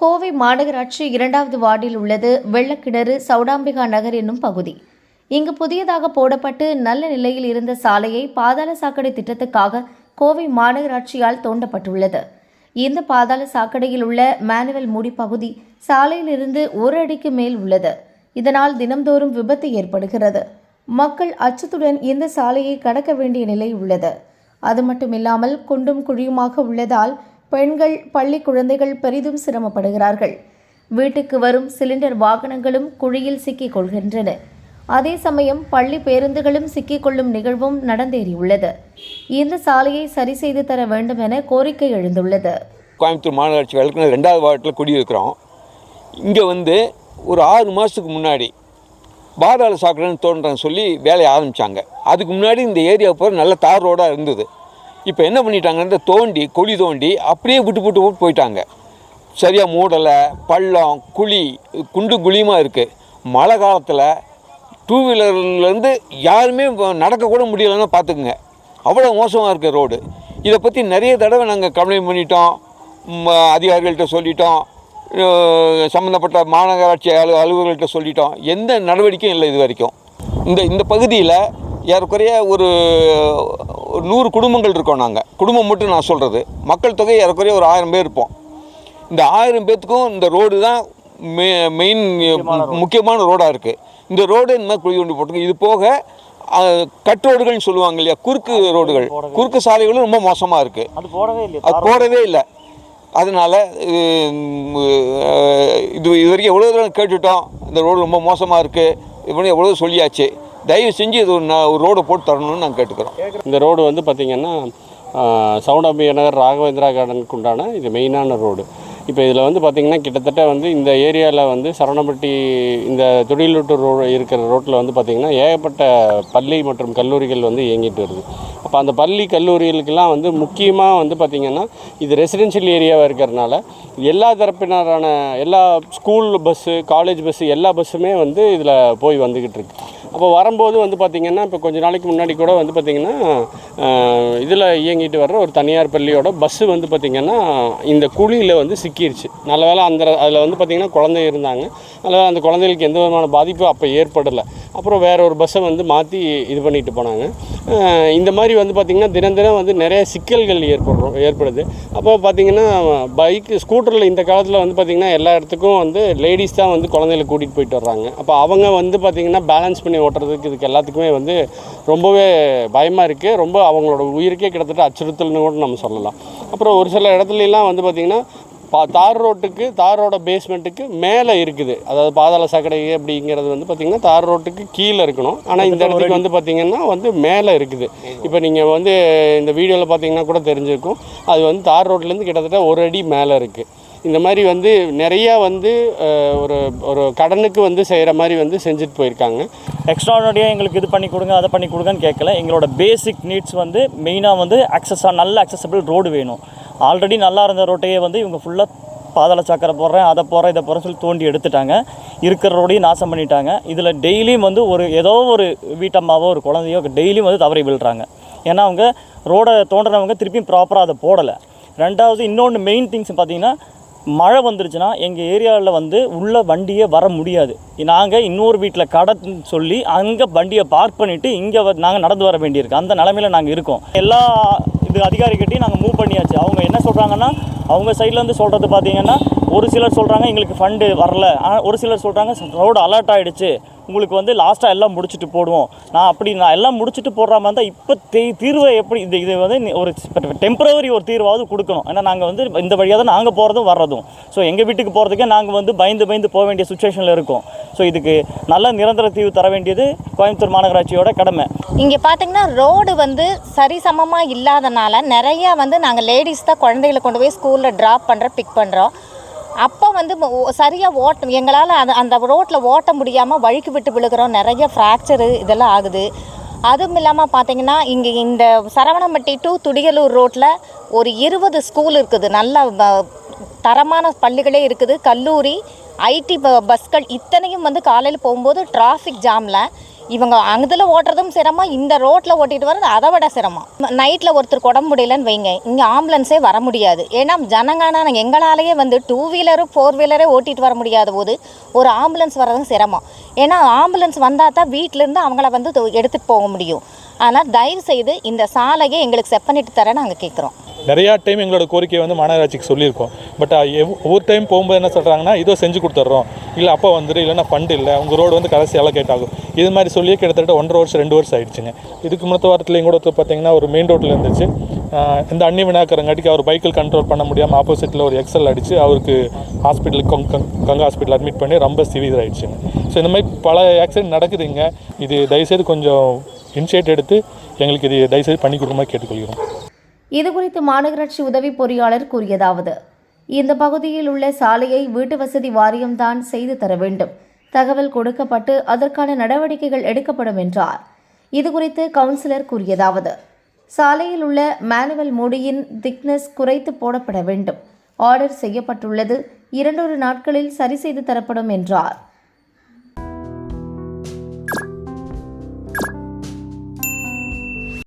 கோவை மாநகராட்சி இரண்டாவது வார்டில் உள்ளது. வெள்ளக்கிணறு சௌடாம்பிகா நகர் என்னும் பகுதி. இங்கு புதியதாக போடப்பட்டு நல்ல நிலையில் இருந்த சாலையை பாதாள சாக்கடை திட்டத்துக்காக கோவை மாநகராட்சியால் தோண்டப்பட்டுள்ளது. இந்த பாதாள சாக்கடையில் உள்ள மேனுவல் மூடி பகுதி சாலையிலிருந்து ஒரு அடிக்கு மேல் உள்ளது. இதனால் தினம்தோறும் விபத்து ஏற்படுகிறது. மக்கள் அச்சத்துடன் இந்த சாலையை கடக்க வேண்டிய நிலை உள்ளது. அது மட்டுமில்லாமல் குண்டும் குழியுமாக உள்ளதால் பெண்கள் பள்ளி குழந்தைகள் பெரிதும் சிரமப்படுகிறார்கள். வீட்டுக்கு வரும் சிலிண்டர் வாகனங்களும் குழியில் சிக்கிக் கொள்கின்றன. அதே சமயம் பள்ளி பேருந்துகளும் சிக்கிக்கொள்ளும் நிகழ்வும் நடந்தேறியுள்ளது. இந்த சாலையை சரி செய்து தர வேண்டும் என கோரிக்கை எழுந்துள்ளது. கோயம்புத்தூர் மாநகராட்சி விளக்குன ரெண்டாவது வார்டில் குடியிருக்கிறோம். இங்கே வந்து ஒரு ஆறு மாதத்துக்கு முன்னாடி பாதாள சாக்கடைன்னு தோன்றேன்னு சொல்லி வேலையை ஆரம்பித்தாங்க அதுக்கு முன்னாடி இந்த ஏரியா பூரா நல்ல தார் ரோடாக இருந்தது. இப்போ என்ன பண்ணிட்டாங்கன்னா தோண்டி குழி தோண்டி அப்படியே விட்டு விட்டு விட்டு போயிட்டாங்க. சரியாக மூடலை பள்ளம் குழி குண்டு குழியுமாக இருக்குது மழை காலத்தில் டூ வீலர்லேருந்து யாருமே நடக்கக்கூட முடியலைன்னா பார்த்துக்குங்க. அவ்வளோ மோசமாக இருக்குது ரோடு இதை பற்றி நிறைய தடவை நாங்கள் கம்ப்ளைண்ட் பண்ணிட்டோம். அதிகாரிகள்கிட்ட சொல்லிட்டோம். சம்மந்தப்பட்ட மாநகராட்சி அலு அலுவலர்கள்ட்ட சொல்லிட்டோம். எந்த நடவடிக்கையும் இல்லை இது வரைக்கும். இந்த இந்த பகுதியில் ஏறக்குறைய ஒரு ஒரு நூறு குடும்பங்கள் இருக்கோம் நாங்கள் குடும்பம் மட்டும் நான் சொல்கிறது மக்கள் தொகை ஏறக்குறைய ஒரு ஆயிரம் பேர் இருப்போம். இந்த ஆயிரம் பேர்த்துக்கும் இந்த ரோடு தான் மெ மெயின் முக்கியமான ரோடாக இருக்குது இந்த ரோடு இந்த மாதிரி குழி ஒன்று போட்டிருக்கு. இது போக கட் ரோடுகள்னு சொல்லுவாங்க இல்லையா? குறுக்கு ரோடுகள். குறுக்கு சாலைகளும் ரொம்ப மோசமாக இருக்குது அது போடவே இல்லையா. அது போடவே இல்லை. அதனால் இது இது வரைக்கும் எவ்வளோ தூரம் கேட்டுட்டோம். இந்த ரோடு ரொம்ப மோசமாக இருக்குது பண்ணி எவ்வளோ சொல்லியாச்சு. தயவு செஞ்சு இது ஒரு ரோடு ஒரு போட்டு தரணும்னு நாங்கள் கேட்டுக்கிறோம். இந்த ரோடு வந்து பார்த்திங்கன்னா சவுண்டாம்பிய நகர் ராகவேந்திரா கார்டனுக்கு உண்டான இது மெயினான ரோடு. இப்போ இதில் வந்து பார்த்திங்கன்னா கிட்டத்தட்ட வந்து இந்த ஏரியாவில் வந்து சரணப்பட்டி இந்த தொழிலூட்டூர் ரோடு இருக்கிற ரோட்டில் வந்து பார்த்திங்கன்னா ஏகப்பட்ட பள்ளி மற்றும் கல்லூரிகள் வந்து இயங்கிட்டு வருது. அப்போ அந்த பள்ளி கல்லூரிகளுக்கெல்லாம் வந்து முக்கியமாக வந்து பார்த்திங்கன்னா இது ரெசிடென்ஷியல் ஏரியாவாக இருக்கிறனால எல்லா தரப்பினரான எல்லா ஸ்கூல் பஸ்ஸு காலேஜ் பஸ்ஸு எல்லா பஸ்ஸுமே வந்து இதில் போய் வந்துக்கிட்டு இருக்கு. அப்போ வரும்போது வந்து பார்த்திங்கன்னா இப்போ கொஞ்ச நாளைக்கு முன்னாடி கூட வந்து பார்த்திங்கன்னா இதில் இயங்கிட்டு வர்ற ஒரு தனியார் பள்ளியோட பஸ்ஸு வந்து பார்த்திங்கன்னா இந்த குழியில் வந்து சிக்கிருச்சு. நல்ல வேளை அந்த அதில் வந்து பார்த்திங்கன்னா குழந்தை இருந்தாங்க. நல்ல அந்த குழந்தைகளுக்கு எந்த விதமான பாதிப்பும் அப்போ ஏற்படலை. அப்புறம் வேற ஒரு பஸ்ஸை வந்து மாற்றி இது பண்ணிட்டு போனாங்க. இந்த மாதிரி வந்து பார்த்திங்கன்னா தினம் தினம் வந்து நிறைய சிக்கல்கள் ஏற்படுறோம் ஏற்படுது. அப்போ பார்த்திங்கன்னா பைக்கு ஸ்கூட்டரில் இந்த காலத்தில் வந்து பார்த்திங்கன்னா எல்லா இடத்துக்கும் வந்து லேடிஸ் தான் வந்து குழந்தைகளை கூட்டிகிட்டு போயிட்டு வர்றாங்க. அப்போ அவங்க வந்து பார்த்திங்கன்னா பேலன்ஸ் பண்ணி ஓட்டுறதுக்கு இதுக்கு எல்லாத்துக்குமே வந்து ரொம்பவே பயமாக இருக்குது ரொம்ப அவங்களோட உயிருக்கே கிட்டத்தட்ட அச்சுறுத்தல்னு கூட நம்ம சொல்லலாம். அப்புறம் ஒரு சில இடத்துலலாம் வந்து பார்த்திங்கன்னா பா தார் ரோட்டுக்கு தார் ரோட பேஸ்மெண்ட்டுக்கு மேலே இருக்குது. அதாவது பாதாள சாக்கடை அப்படிங்கிறது வந்து பார்த்திங்கன்னா தார் ரோட்டுக்கு கீழே இருக்கணும். ஆனால் இந்த இடத்துக்கு வந்து பார்த்திங்கன்னா வந்து மேலே இருக்குது. இப்போ நீங்கள் வந்து இந்த வீடியோவில் பார்த்தீங்கன்னா கூட தெரிஞ்சிருக்கும். அது வந்து தார் ரோட்லேருந்து கிட்டத்தட்ட ஒரு அடி மேலே இருக்குது இந்த மாதிரி வந்து நிறையா வந்து ஒரு ஒரு கடனுக்கு வந்து செய்கிற மாதிரி வந்து செஞ்சுட்டு போயிருக்காங்க. எக்ஸ்ட்ராடனரியாக எங்களுக்கு இது பண்ணி கொடுங்க அதை பண்ணி கொடுங்கன்னு கேட்கல. எங்களோட பேசிக் நீட்ஸ் வந்து மெயினாக வந்து அக்சஸாக நல்ல அக்சசபிள் ரோடு வேணும். ஆல்ரெடி நல்லா இருந்த ரோட்டையே வந்து இவங்க ஃபுல்லாக பாதாள சாக்கரை போடுறேன் அதை போடுறேன் இதை போகிறேன் சொல்லி தோண்டி எடுத்துட்டாங்க. இருக்கிற ரோடையும் நாசம் பண்ணிட்டாங்க. இதில் டெய்லியும் வந்து ஒரு ஏதோ ஒரு வீட்டம்மாவோ ஒரு குழந்தையோ டெய்லியும் வந்து தவறி விழுறாங்க. ஏன்னா அவங்க ரோடை தோண்டுறவங்க திருப்பியும் ப்ராப்பராக அதை போடலை. ரெண்டாவது இன்னொன்று மெயின் திங்ஸ் பார்த்தீங்கன்னா மழை வந்துருச்சுன்னா எங்கள் ஏரியாவில் வந்து உள்ள வண்டியே வர முடியாது. நாங்கள் இன்னொரு வீட்டில் கடை சொல்லி அங்கே வண்டியை பார்க் பண்ணிவிட்டு இங்கே நாங்கள் நடந்து வர வேண்டியிருக்கு. அந்த நிலமையில நாங்கள் இருக்கோம். எல்லா இது அதிகாரிக்கிட்டையும் நாங்கள் மூவ் பண்ணியாச்சு. அவங்க என்ன சொல்கிறாங்கன்னா அவங்க சைட்லேருந்து சொல்கிறது பார்த்தீங்கன்னா ஒரு சிலர் சொல்கிறாங்க எங்களுக்கு ஃபண்டு வரல. ஆனால் ஒரு சிலர் சொல்கிறாங்க ரோடு அலர்ட் ஆகிடுச்சு உங்களுக்கு வந்து லாஸ்ட்டாக எல்லாம் முடிச்சுட்டு போடுவோம். நான் அப்படி நான் எல்லாம் முடிச்சுட்டு போடுற மாதிரி இருந்தால் இப்போ தீ தீர்வை எப்படி இது இது வந்து ஒரு டெம்பரவரி ஒரு தீர்வாவது கொடுக்கணும். ஏன்னா நாங்கள் வந்து இந்த வழியாக தான் நாங்கள் போகிறதும் வர்றதும். ஸோ எங்கள் வீட்டுக்கு போகிறதுக்கே நாங்கள் வந்து பயந்து பயந்து போக வேண்டிய சுச்சுவேஷனில் இருக்கோம். ஸோ இதுக்கு நல்ல நிரந்தர தீர்வு தர வேண்டியது கோயம்புத்தூர் மாநகராட்சியோட கடமை. இங்கே பார்த்தீங்கன்னா ரோடு வந்து சரிசமமாக இல்லாதனால நிறையா வந்து நாங்கள் லேடிஸ் தான் குழந்தைகளை கொண்டு போய் ஸ்கூலில் ட்ராப் பண்ணுற பிக் பண்ணுறோம் அப்போ வந்து சரியாக ஓட்ட எங்களால் அந்த அந்த ரோட்டில் ஓட்ட முடியாமல் வழுக்கி விட்டு விழுகிறோம். நிறைய ஃப்ராக்சரு இதெல்லாம் ஆகுது. அதுவும் இல்லாமல் பார்த்தீங்கன்னா இங்கே இந்த சரவணம்பட்டி டு துடியலூர் ரோட்டில் ஒரு இருபது ஸ்கூல் இருக்குது. நல்ல வ- தரமான பள்ளிகளே இருக்குது. கல்லூரி ஐடி பஸ்கள் இத்தனையும் வந்து காலையில் போகும்போது டிராஃபிக் ஜாமில் இவங்க அதில் ஓட்டுறதும் சிரமம் இந்த ரோட்டில் ஓட்டிட்டு வர்றது அதை விட சிரமம். நைட்டில் ஒருத்தர் உடம்பு முடியலன்னு வைங்க இங்கே ஆம்புலன்ஸே வர முடியாது. ஏன்னா ஜனங்கான எங்களாலேயே வந்து டூ வீலரு ஃபோர் வீலரே ஓட்டிட்டு வர முடியாத போது ஒரு ஆம்புலன்ஸ் வர்றதும் சிரமம். ஏன்னா ஆம்புலன்ஸ் வந்தால் தான் வீட்டிலேருந்து அவங்கள வந்து எடுத்துகிட்டு போக முடியும். ஆனால் தயவு செய்து இந்த சாலையை எங்களுக்கு செப்பனிட்டு பண்ணிட்டு தர நாங்கள் கேட்குறோம் நிறையா டைம் எங்களோட கோரிக்கையை வந்து மாநகராட்சிக்கு சொல்லியிருக்கோம். பட் ஒவ்வொரு டைம் போகும்போது என்ன சொல்கிறாங்கன்னா இதோ செஞ்சு கொடுத்துட்றோம். இல்லை அப்போ வந்துடு இல்லைன்னா ஃபண்ட் இல்லை. உங்கள் ரோடு வந்து கடைசி அலோகேட் ஆகும். இது மாதிரி சொல்லி கிட்டத்தட்ட ஒன்றரை வருஷம் ரெண்டு வருஷம் ஆயிடுச்சுங்க. இதுக்கு முன்னத்த வாரத்துலேயும் கூட பார்த்தீங்கன்னா ஒரு மெயின் ரோட்டில் இருந்துச்சு. இந்த அன்னி வினாக்கரங்காட்டிக்கு அவர் பைக்கில் கண்ட்ரோல் பண்ண முடியாமல் ஆப்போசிட்டில் ஒரு எக்ஸல் அடித்து அவருக்கு ஹாஸ்பிட்டலுக்கு கங்க கங்கா ஹாஸ்பிட்டல் அட்மிட் பண்ணி ரொம்ப சிவியர் ஆகிடுச்சுங்க ஸோ இந்த மாதிரி பல ஆக்சிடென்ட் நடக்குதுங்க. இது தயவுசெய்து கொஞ்சம் இனிஷியேட் எடுத்து எங்களுக்கு இது தயவுசெய்து பண்ணி கொடுக்குமா கேட்டுக்கொள்கிறோம். இது குறித்து மாநகராட்சி உதவி பொறியாளர் கூறியதாவது இந்த பகுதியில் உள்ள சாலையை வீட்டு வசதி வாரியம்தான் செய்து தர வேண்டும். தகவல் கொடுக்கப்பட்டு அதற்கான நடவடிக்கைகள் எடுக்கப்படும் என்றார். இது குறித்து கவுன்சிலர் கூறியதாவது சாலையில் உள்ள மேனுவல் மூடியின் திக்னஸ் குறைத்து போடப்பட வேண்டும். ஆர்டர் செய்யப்பட்டுள்ளது. இரண்டொரு நாட்களில் சரி செய்து தரப்படும் என்றார்.